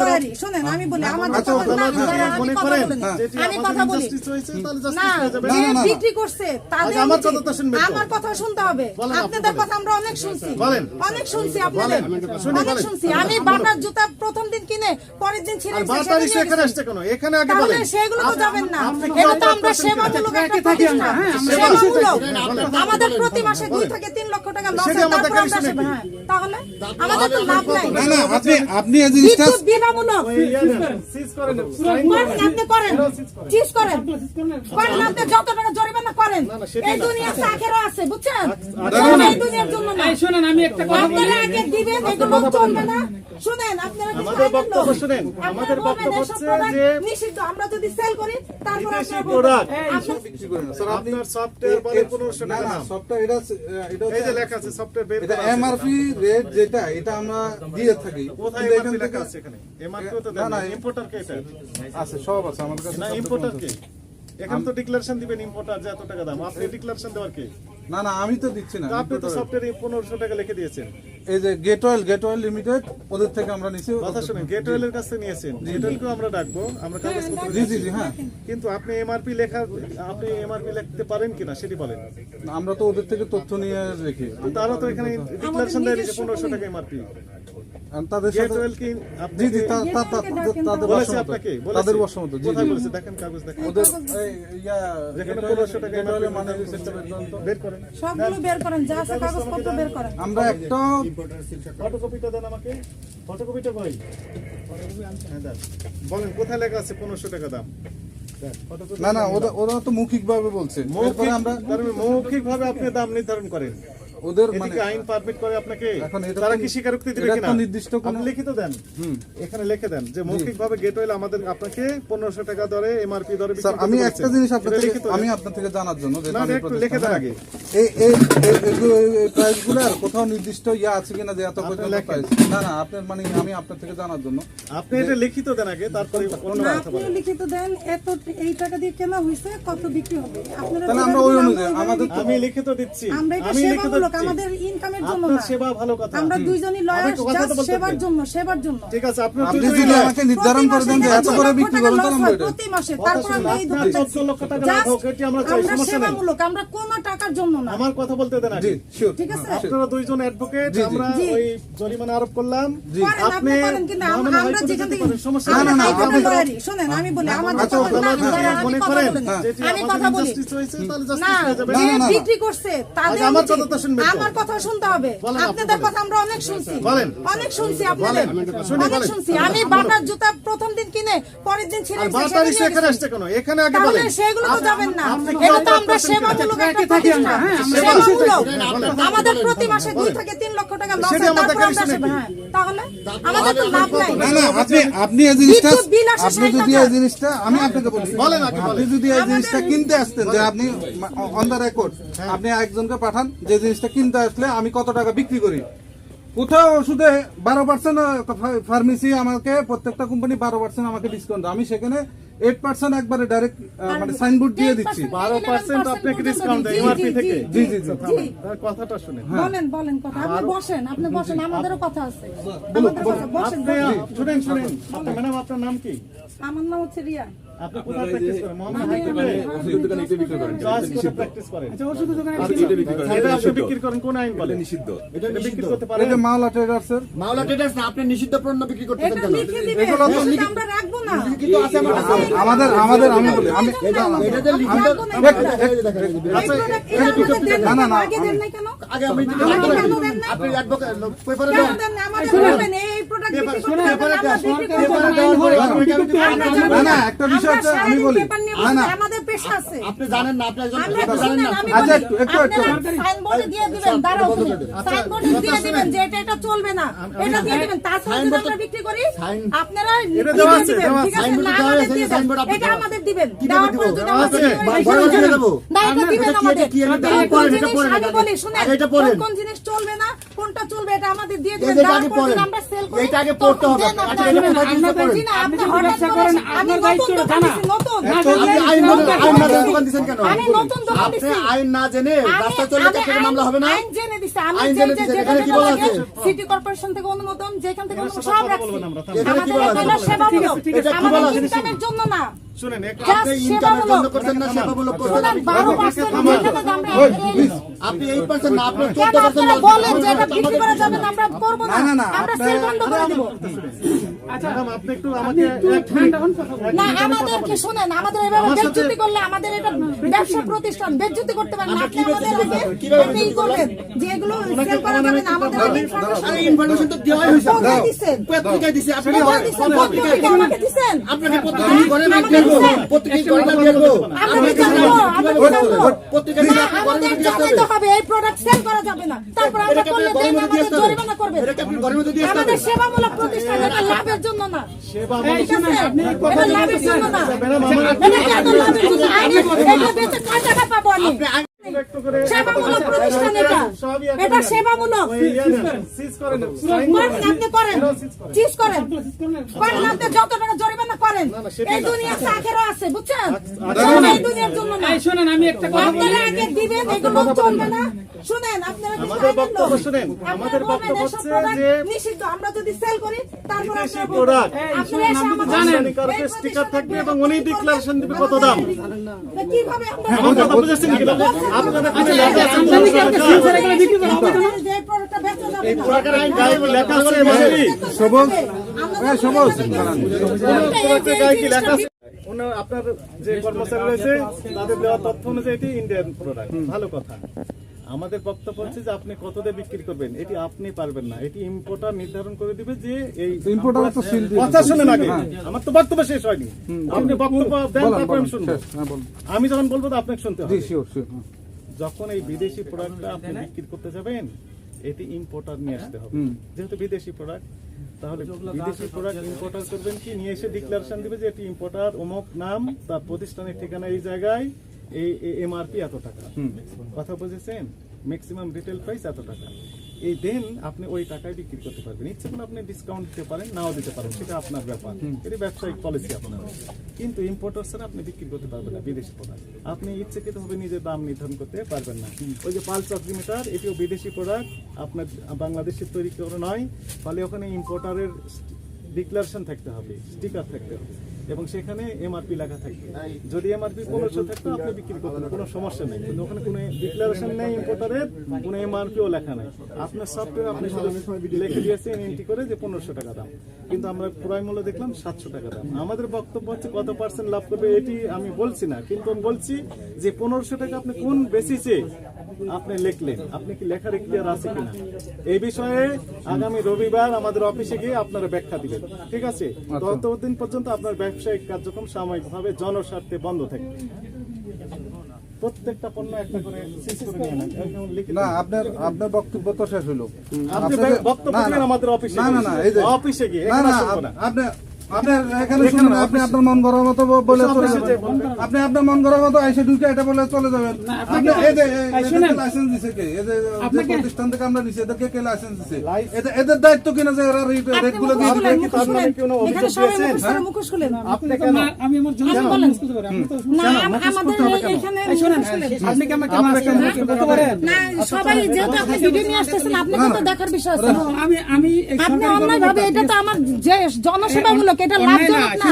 দয়ারি শোনেন আমি বলি আমাদের আমি কথা বলি। না। বিক্রি করছে তাদের আমার কথা শুনতে হবে। আপনাদের কথা। আমরা অনেক শুনছি। অনেক শুনছি আপনাদের। অনেক শুনছি। আমি বাটার জুতা প্রথম দিন কিনে পরের দিন ছিঁড়ে এখানে আগে বলেন। সেগুলো তো যাবেন না। এটা তো আমরা সেবামূলক একটা প্রতিষ্ঠান সেবামূলক আমাদের প্রতি মাসে দুই থেকে তিন লক্ষ টাকা লস হয় তারপর আমরা তাহলে আমাদের তো লাভ নাই। না না আপনি আপনি এই জিনিসটা Seize করেন, করেন আপনি করেন। চিজ করেন করেন আপনি যত টাকা জরিমানা করেন। এই দুনিয়া আছে বুঝছেন? এই দুনিয়ার জন্য না। শোনেন আমি একটা কথা বলি। আপনারা আগে দিবেন এগুলো চলবে না। শুনেন আপনারা আমাদের বক্তব্য? শুনেন। আমাদের বক্তব্য হচ্ছে যে- নিষিদ্ধ। আমরা যদি সেল করি তারপর আপনারা আপনার- স্যার আপনার সফটওয়্যার বলে পনেরোশো না টাকা না। সবটা এটা এটা এই যে লেখা আছে সফটওয়্যার বের এটা। এমআরপি রেট যেটা এটা আমরা দিয়ে থাকি। কোথায় এখান লেখা থেকে আছে এখানে? এমআরপি তো না, না, ইম্পোর্টার কে এটা? আছে সব আছে আমাদের কাছে না ইম্পোর্টার কে? আছে। তো ডিক্লারেশন দিবেন ইম্পোর্টার যে এত টাকা দাম। আপনি ডিক্লারেশন দেওয়ার কে? না না আমি তো দিচ্ছি না আপনি তো সফটওয়্যার পনেরোশো টাকা লিখে দিয়েছেন। এই যে gate oil gate oil limited ওদের থেকে আমরা নিছি। কথা শুনেন গেট ওয়েলের কাছে নিয়েছেন। গেট ওয়েলকেও আমরা ডাকবো আমরা কাগজপত্র জি জি জি হ্যাঁ। কিন্তু আপনি এমআরপি লেখা আপনি এমআরপি লিখতে পারেন কিনা সেটি বলেন। আমরা তো ওদের থেকে তথ্য নিয়ে রেখি তারা তো এখানে ডিক্লারেশন দেয় যে পনেরোশো টাকা এমআরপি আর তাদের গেট সাথে কি আপনি জি জি তা- তা- তা- তা- তাদের বলেছে আপনাকে তাদের বসমত জি কোথায় বলেছে? দেখেন কাগজ দেখেন। ওদের ইয়া যেখানে গেট পনেরোশো টাকা অয়েলের মানে রিসিপ্টটা বের করুন তো। বের করেন। সবগুলো বের করেন যা আছে কাগজপত্র বের করেন। আমরা একটা ফটোকপিটা দেন আমাকে। ফটোকপিটা কই? হ্যাঁ, বলেন কোথায় লেখা আছে পনেরোশো টাকা দাম? না না ওরা ওরা তো মৌখিক ভাবে বলছে আমরা মৌখিক ভাবে আপনি দাম নির্ধারণ করেন। ওদের মানে আইন পারমিট করে আপনাকে? তারা কি স্বীকারোক্তি দিবে কিনা? নির্দিষ্ট আপনি লিখিত দেন। এখানে লিখে দেন যে গেট আমাদের আপনাকে পনেরোশো টাকা দরে এমআরপি দরে স্যার আমি একটা জিনিস আমি আপনার থেকে জানার জন্য যে আমি একটু লিখে দেন হ্যাঁ। আগে। এই এই প্রাইসগুলো কোথাও নির্দিষ্ট ইয়া আছে কিনা যে এত পর্যন্ত প্রাইস না না আপনার মানে আমি আপনার থেকে জানার জন্য। আপনি এটা লিখিত দেন আগে তারপরে অন্য কথা বলেন। লিখিত দেন এত এই টাকা দিয়ে কেনা হয়েছে কত বিক্রি হবে? আপনারা তাহলে আমরা ওই অনুযায়ী আমাদের আমি লিখিত দিচ্ছি। আমি লিখিত দিচ্ছি আমাদের ইনকামের জন্য আপনার না। সেবা ভালো কথা। আমরা দুইজনই লয়ার তো বলতে সেবার জন্য সেবার জন্য। ঠিক আছে আপনি যদি আমাকে নির্ধারণ করে দেন যে এত করে বিক্রি করুন তাহলে আমরা। প্রতি মাসে? তারপর শুনুন, আমরা এই আপনার 14 লক্ষ টাকা হোক, এটি আমরা চাই, সমস্যা নেই। সেবামূলক আমরা কোনো টাকার জন্য না। আমার কথা বলতে দেন জি শিওর ঠিক আছে? আপনারা দুইজন অ্যাডভোকেট। আমরা ওই জরিমানা আরোপ করলাম। আপনি করেন, কিন্তু আম- আমরা যেখান থেকে- সমস্যা না, না, আপনি-। শোনেন, আমি বলি, আমাদের আচ্ছা, কথা- তাহলে না, আপনি দাঁড়ান, আমি মনে কথা করেন বলি। আমি কথা বলি। তাহলে না, হয়ে। বিক্রি করছে, তাদের আমার কথা তো শুনবেন আমার কথা শুনতে হবে। আপনাদের কথা আমরা অনেক শুনছি। অনেক শুনছি আপনাদের। অনেক শুনছি। আমি বাটার জুতা প্রথম দিন কিনে পরের দিন এখানে আসছে কেন? এখানে আগে বলেন। সেগুলো তো যাবেন না। এটা তো আমরা সেবামূলক একটা প্রতিষ্ঠান। সেবামূলক। আমাদের প্রতি মাসে থেকে লক্ষ টাকা লস হয়, তারপর আমরা সেবা- হ্যাঁ, তাহলে আমাদের তো লাভ নাই। না না আপনি আপনি এই জিনিসটা আপনি যদি এই জিনিসটা আমি আপনাকে বলি। বলেন আপনি যদি এই জিনিসটা কিনতে আসতেন যে আপনি অন দ্য রেকর্ড আপনি একজনকে পাঠান যে জিনিসটা কিনতে আসলে আমি কত টাকা বিক্রি করি? কোথাও ওষুধে বারো পার্সেন্ট ফার্মেসি আমাকে প্রত্যেকটা কোম্পানি বারো পার্সেন্ট আমাকে ডিসকাউন্ট আমি সেখানে এইট পার্সেন্ট একবারে ডাইরেক্ট মানে সাইনবোর্ড দিয়ে দিচ্ছি। 12% আপনাকে discount দেয় MRP থেকে। জি জি জি কথাটা শুনে। বলেন বলেন কথা। আপনি বসেন আপনি বসেন আমাদেরও কথা আছে। আমাদের কথা বসেন। শুনেন শুনেন। ম্যাডাম আপনার নাম কি? আমার নাম হচ্ছে রিয়া। আপনি কোথায় প্র্যাকটিস করেন? মোহাম্মদ আমি হাকিমে চয়েস করে প্র্যাকটিস করেন এটা আপনি বিক্রি করেন কোন আইন বলে? নিষিদ্ধ। এটা বিক্রি করতে পারেন। যে মাওলা ট্রেডার্সের মাওলা ট্রেডার্স না আপনি নিষিদ্ধ পণ্য বিক্রি করতেছেন এটা কেন? লিখে দিবেন এগুলো তো আমরা রাখব না। লিখিত আছে আমার আমাদের আমাদের আমি বলি আমি এটা যে লিখিত রাখব এটা। যে দেখেন, এই যে এই product এটা আমাদের দেন না, না না, না, আগে দেন নাই কেন? আগে নাই? আপনি একটা বিষয় আমি বলি। না, বসে, না। আমাদের পেশা আছে আপনি জানেন না আপনি একজন আপনি জানেন না আচ্ছা, একটু, একটু, একটু। সাইনবোর্ডে দিয়ে দিবেন, দাঁড়াও তুমি। সাইনবোর্ডে দিয়ে দিবেন যে এটা এটা চলবে না। এটা দিয়ে দিবেন, তারপরে যদি আমরা বিক্রি করি, আপনারা এটা দেওয়া আছে, ঠিক আছে? সাইনবোর্ডে দেওয়া আমাদের আছে, দিয়ে দেন। সাইনবোর্ড আপনি এটা আমাদের দিবেন। দেওয়ার পরে যদি দেওয়া আমাদের আছে। দিয়ে বা- দিবেন, বড় দিয়ে দেবো। না, এটা দিবেন আমাদের। এটা কি- এটা কোন জিনিস আগে আগে- বলি, শুনেন, এটা কোন কোন জিনিস চলবে না, কোনটা চলবে, এটা আমাদের দিয়ে দিবেন। দেওয়ার আগে পর। আমরা sell করি, এটা আগে পড়তে হবে। আচ্ছা, এটা আপনি আপনি হঠাৎ করেন, আপনার দায়িত্ব জানা। দিছি, নতুন। নতুন আপনি আইন আইন দোকান দিচ্ছেন কেন? আমি নতুন দোকান আইন না জেনে আমি তার থেকে মামলা হবে না? আইন জেনে দিছি। আমি জেনে যে- এখানে কি বলা আছে? সিটি কর্পোরেশন থেকে অনুমোদন যেখান সব রাখছি। আমাদের আমাদের জন্য না। শুনেন আপনি। করছেন না করছেন বারো পার্সেন্ট যেখানে আমরা ওই, please, আপনি এইট পার্সেন্ট না আপনি কেন চোদ্দ পার্সেন্ট বলেন যে এটা বিক্রি করা যাবে না আমরা করব না। না, না, না, আমরা সেল বন্ধ করে দিব। ম্যাডাম, আপনি একটু আমাকে এক মিনিট- না আমাদেরকে শুনেন আমাদের এভাবে বেজ্জতি করলে আমাদের এটা ব্যবসা প্রতিষ্ঠান বেজ্জতি করতে পারেন আপনি আমাদের আগে ই করবেন যে সেল করা যাবে না আমাদের আরে ইনফরমেশন তো দেওয়াই হয়েছে কোথায় দিচ্ছেন পত্রিকায় দিছি আপনি কোথায় আমাকে দিচ্ছেন আপনাকে পত্রিকা করে না দেখব পত্রিকা করে না দেখব আমরা জানব আমরা জানব পত্রিকা না, আপনি করে আমাদের না দিয়ে জানাইতে হবে এই প্রোডাক্ট সেল করা যাবে না। তারপর আমরা করলে দেন আমাদের জরিমানা করবেন। সেবামূলক প্রতিষ্ঠান এটা লাভের না। লাভের জন্য না। লাভের জন্য? আমি এটা বেচে কয় টাকা পাবো আমি? সেবামূলক প্রতিষ্ঠান এটা। এটা সেবামূলক। ওই ইয়ে করেন। আপনি চিজ করেন। করেন। আপনি যত টাকা জরিমানা করেন। এই দুনিয়ার চাকেরও আছে বুঝছেন? এই দুনিয়ার জন্য না। আপনারা আগে দিবেন এগুলো চলবে না। শুনেন আপনারা আমাদের বক্তব্য শুনেন। আমাদের বক্তব্য হচ্ছে যে নিষিদ্ধ আমরা যদি সেল করি তারপর আপনারা product। আপনারা আমাদের- আমদানিকারকের এই sticker থাকবে এবং উনি declaration দিবে কত দাম। কীভাবে আমরা- কথা বুঝেছেন কি? আপনাদের কোনো লেখা আছে আমদানি কি একটা সিল ছাড়া এগুলো বিক্রি করা হবে না? যে প্রোডাক্টটা বেচা যাবে না। পুরাকার আইন গায়ে লেখা আছে এমআরপি। সবুজ আমরা এই সবুজ গায়ে কি লেখা আছে? আপনার যে কর্মচারী রয়েছে তাদের দেওয়া তথ্য অনুযায়ী এটি ইন্ডিয়ান প্রোডাক্ট ভালো কথা আমাদের বক্তব্য হচ্ছে যে আপনি কত দিয়ে বিক্রি করবেন? এটি আপনি পারবেন না। এটি ইম্পোর্টার নির্ধারণ করে দিবে যে এই Importer তো seal দিয়ে কথা দিবে। শুনেন আগে। হ্যাঁ। আমার তো বক্তব্য শেষ হয়নি। আপনি বক্তব্য দেন তারপর আমি শুনব। হ্যাঁ। আমি যখন বলব তো আপনাকে শুনতে জি হবে। শিওর শিওর যখন এই বিদেশি প্রোডাক্টটা আপনি বিক্রি করতে যাবেন এটি ইম্পোর্টার নিয়ে আসতে হবে। যেহেতু বিদেশি প্রোডাক্ট তাহলে বিদেশি প্রোডাক্ট ইম্পোর্টার করবেন কি? নিয়ে এসে ডিক্লারেশন দিবে যে এটি ইম্পোর্টার অমুক নাম তার প্রতিষ্ঠানের ঠিকানা এই জায়গায়। এই এমআরপি এত টাকা। কথা বুঝেছেন ম্যাক্সিমাম রিটেল প্রাইস এত টাকা। এই দেন আপনি ওই টাকায় বিক্রি করতে পারবেন। ইচ্ছে করে আপনি ডিসকাউন্ট দিতে পারেন নাও দিতে পারেন সেটা আপনার ব্যাপার। এটি ব্যবসায়িক পলিসি আপনার। কিন্তু ইম্পোর্টার ছাড়া আপনি বিক্রি করতে পারবেন না বিদেশি প্রোডাক্ট আপনি ইচ্ছাকৃত ভাবে নিজের দাম নির্ধারণ করতে পারবেন না। ওই যে পালস অগ্রিমিটার এটিও বিদেশি প্রোডাক্ট আপনার বাংলাদেশের তৈরি করে নয়। ফলে ওখানে ইম্পোর্টারের ডিক্লারেশন থাকতে হবে স্টিকার থাকতে হবে। এবং সেখানে এমআরপি লেখা থাকবে। যদি এমআরপি পনেরোশো থাকতো আপনি বিক্রি করতেন কোনো সমস্যা নেই। কিন্তু ওখানে কোনো ডিক্লারেশন নেই ইম্পোর্টারের কোনো এমআরপিও লেখা নেই। আপনার সফটওয়্যার আপনি লিখে দিয়েছেন এন্ট্রি করে যে পনেরোশো টাকা দাম। কিন্তু আমরা ক্রয় মূল্য দেখলাম সাতশো টাকা দাম। আমাদের বক্তব্য হচ্ছে কত পার্সেন্ট লাভ করবে এটি আমি বলছি না। কিন্তু আমি বলছি যে পনেরোশো টাকা আপনি কোন বেসিসে আপনি লিখলেন। আপনি কি লেখার ইখতিয়ার আছে কিনা? এই বিষয়ে আগামী রবিবার আমাদের অফিসে গিয়ে আপনারা ব্যাখ্যা দিবেন। ঠিক আছে? ততদিন পর্যন্ত আপনার ব্যবসায়িক কার্যক্রম সাময়িকভাবে জনস্বার্থে বন্ধ থাকবে। প্রত্যেকটা পণ্য একটা করে না আপনার আপনার বক্তব্য তো শেষ হলো আপনি বক্তব্য। আমাদের অফিসে না না না এই যে অফিসে গিয়ে। না না আপনি আপনার এখানে শুনুন আপনি আপনার মন করার মতো ব- বলে চলে যাবেন। আপনি আপনার মন করার মতো এসে ঢুকে এটা বলে চলে যাবেন। আপনি এই যে লাইসেন্স দিছে কে? এই যে যে প্রতিষ্ঠান থেকে আমরা নিছি এদেরকে কে লাইসেন্স দিছে? এদের- এদের দায়িত্ব কিনা যে ওরা রেটগুলো দিয়ে দিবে খুলেন, মুখোশ খুলেন। কোনো অভিযোগ দিয়েছেন? মুখোশ খুলেন। আপনি কেন আমি আমার জন্য বলেন। বুঝতে পারি আপনি তো আমাদের এই- এইখানে এই শোনেন মুখোশ খুলেন। আপনি কি আমাকে মাছ পারেন। না, সবাই যেহেতু আপনি ভিডিও নিয়ে আসতেছেন আপনাকে তো দেখার বিষয় আছে। আমি আমি আপনি অন্যায় ভাবে এটা তো আমার যে জনসেবামূলক এটা লাভজনক না।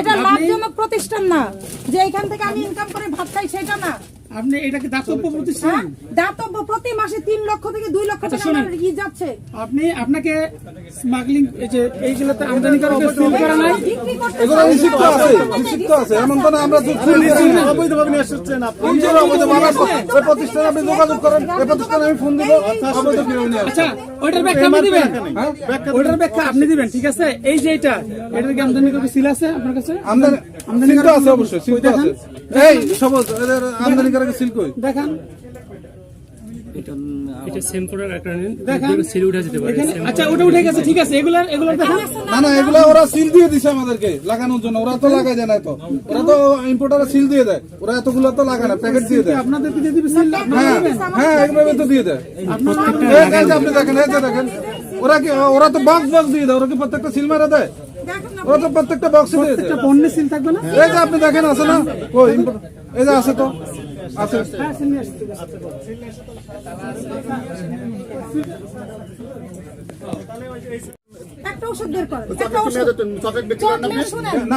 এটা লাভজনক প্রতিষ্ঠান না। যে এখান থেকে আমি ইনকাম করে ভাত খাই সেটা না। আপনি এটাকে দাতব্য প্রতিষ্ঠান হ্যাঁ? দাতব্য প্রতি মাসে তিন লক্ষ থেকে দুই লক্ষ টাকা আমার ই যাচ্ছে। আপনি আপনাকে স্মাগলিং এই যে এইগুলোতে আমদানি করা সিল করা নাই? এগুলো নিষিদ্ধ আছে নিষিদ্ধ আছে এমন তো না আমরা তো অবৈধভাবে নিয়ে আসছেন আপনি অবৈধ ওই প্রতিষ্ঠানে আপনি যোগাযোগ করেন এই প্রতিষ্ঠানে আমি ফোন দিব অবৈধ নিয়ে আচ্ছা ওইটার ব্যাখ্যা আপনি দিবেন? হ্যাঁ? ওইটার ব্যাখ্যা আপনি দিবেন ঠিক আছে? এই যে এটা এটার কি আমদানি করা সিল আছে আপনার কাছে? আমদানি আমদানি করা আছে অবশ্যই সিল আছে। এই সবুজ এদের আমদানি করে সিল কই? দেখান। এটা সেম প্রোডাক্ট একটা নিন দেখান। উঠে যেতে পারে আচ্ছা ওটা উঠে গেছে ঠিক আছে এগুলার এগুলার দেখান। না না এগুলা ওরা সিল দিয়ে দিছে আমাদেরকে লাগানোর জন্য ওরা তো লাগাই দেয় না তো। ওরা তো ইম্পোর্টারে সিল দিয়ে দেয় ওরা এতগুলো তো লাগায় না প্যাকেট দিয়ে দেয়। আপনাদেরকে দিয়ে দিবে সিল হ্যাঁ হ্যাঁ এইভাবে তো দিয়ে দেয়। আপনি দেখেন এই যে দেখেন ওরা কি ওরা তো বক্স বক্স দিয়ে দেয় ওরা কি প্রত্যেকটা সিল মারা দেয়? ওরা তো প্রত্যেকটা বক্সে দিয়েছে একটা পণ্যের সিল থাকবে না? এই যে আপনি দেখেন আছে না? ও এই যে আছে তো। আছে। একটা ওষুধ বের করেন। একটা ওষুধ। না,